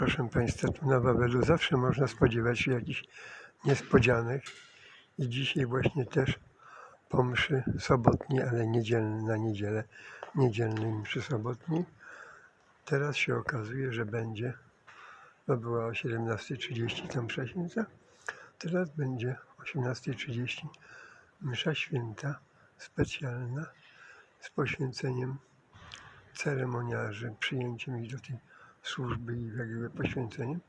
Proszę Państwa, tu na Wawelu zawsze można spodziewać się jakichś niespodzianek i dzisiaj właśnie też po mszy sobotniej, ale niedzielny, na niedzielę, niedzielnej mszy sobotniej. Teraz się okazuje, że będzie, to była o 17.30 tam msza święta, teraz będzie o 18.30 msza święta specjalna z poświęceniem ceremoniarzy, przyjęciem ich do tej służby i poświęceniem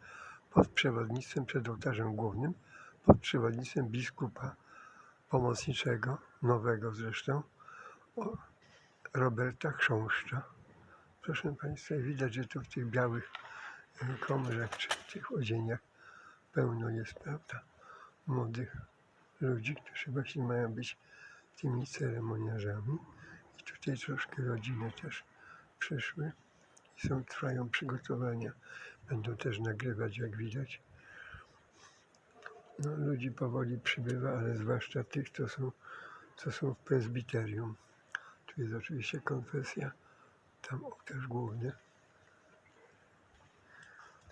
pod przewodnictwem przed ołtarzem głównym, pod przewodnictwem biskupa pomocniczego, nowego zresztą, Roberta Chrząszcza. Proszę Państwa, widać, że tu w tych białych e, komrzach czy w tych odzieniach pełno jest, prawda, młodych ludzi, którzy właśnie mają być tymi ceremoniarzami. I tutaj troszkę rodziny też przyszły są, trwają przygotowania. Będą też nagrywać, jak widać. No, ludzi powoli przybywa, ale zwłaszcza tych, co są, co są w prezbiterium. Tu jest oczywiście konfesja, tam ołtarz główny.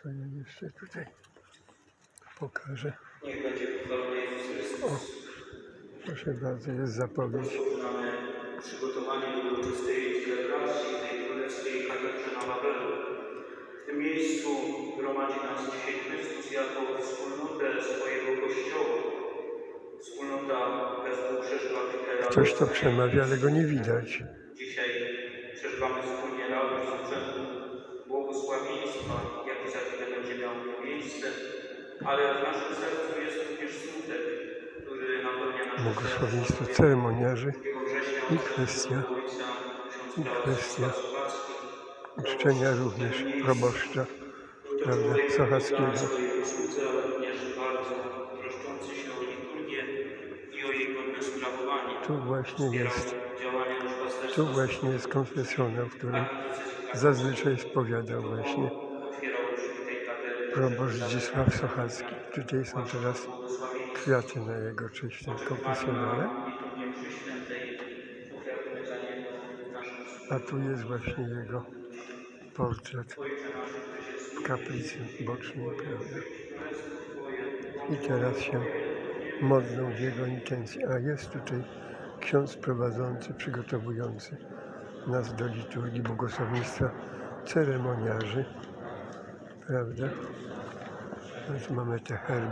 To ja jeszcze tutaj pokażę. Niech będzie pochwalony Jezus Chrystus. Proszę bardzo, jest zapowiedź. Przygotowanie do uroczystej celebracji tej królewskiej katedrze na Wawelu. W tym miejscu gromadzi nas dzisiaj Chrystus jako wspólnotę swojego Kościoła. Wspólnota przeżywa chwilę Ktoś to przemawia, ale go nie widać. Dzisiaj przeżywamy wspólnie radość z urzędu błogosławieństwa, jaki za chwilę będzie miał miejsce, ale w naszym sercu jest również smutek, który napełnia nasze Błogosławieństwo ceremoniarzy 2 września i kwestia, i kwestia Uczczenia również proboszcza, prawda, Sochackiego. na. Tu właśnie jest, tu właśnie jest konfesjonał, w którym zazwyczaj spowiadał właśnie proboszcz Zdzisław Sochacki. Tutaj są teraz kwiaty na jego cześć tym konfesjonale, a tu jest właśnie jego portret w kaplicy bocznej, prawda. I teraz się modlą w jego intencji. A jest tutaj ksiądz prowadzący, przygotowujący nas do liturgii błogosławieństwa ceremoniarzy, prawda? Więc mamy te herby.